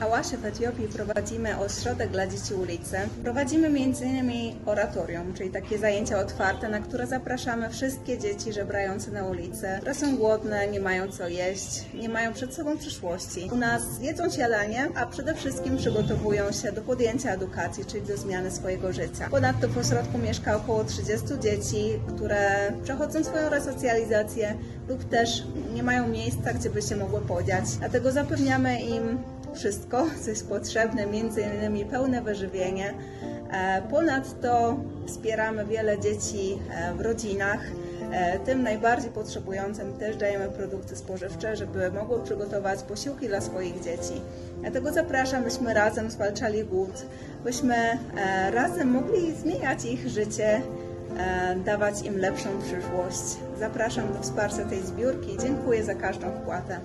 Ałasie w Etiopii prowadzimy ośrodek dla dzieci ulicy. Prowadzimy m.in. oratorium, czyli takie zajęcia otwarte, na które zapraszamy wszystkie dzieci żebrające na ulicy, które są głodne, nie mają co jeść, nie mają przed sobą przyszłości. U nas jedzą śniadanie, a przede wszystkim przygotowują się do podjęcia edukacji, czyli do zmiany swojego życia. Ponadto w ośrodku mieszka około 30 dzieci, które przechodzą swoją resocjalizację lub też nie mają miejsca, gdzie by się mogły podziać. Dlatego zapewniamy im wszystko, co jest potrzebne, między innymi pełne wyżywienie. E, Ponadto wspieramy wiele dzieci e, w rodzinach. E, Tym najbardziej potrzebującym też dajemy produkty spożywcze, żeby mogły przygotować posiłki dla swoich dzieci. Dlatego zapraszam, byśmy razem zwalczali głód, byśmy razem mogli zmieniać ich życie, dawać im lepszą przyszłość. Zapraszam do wsparcia tej zbiórki. Dziękuję za każdą wpłatę.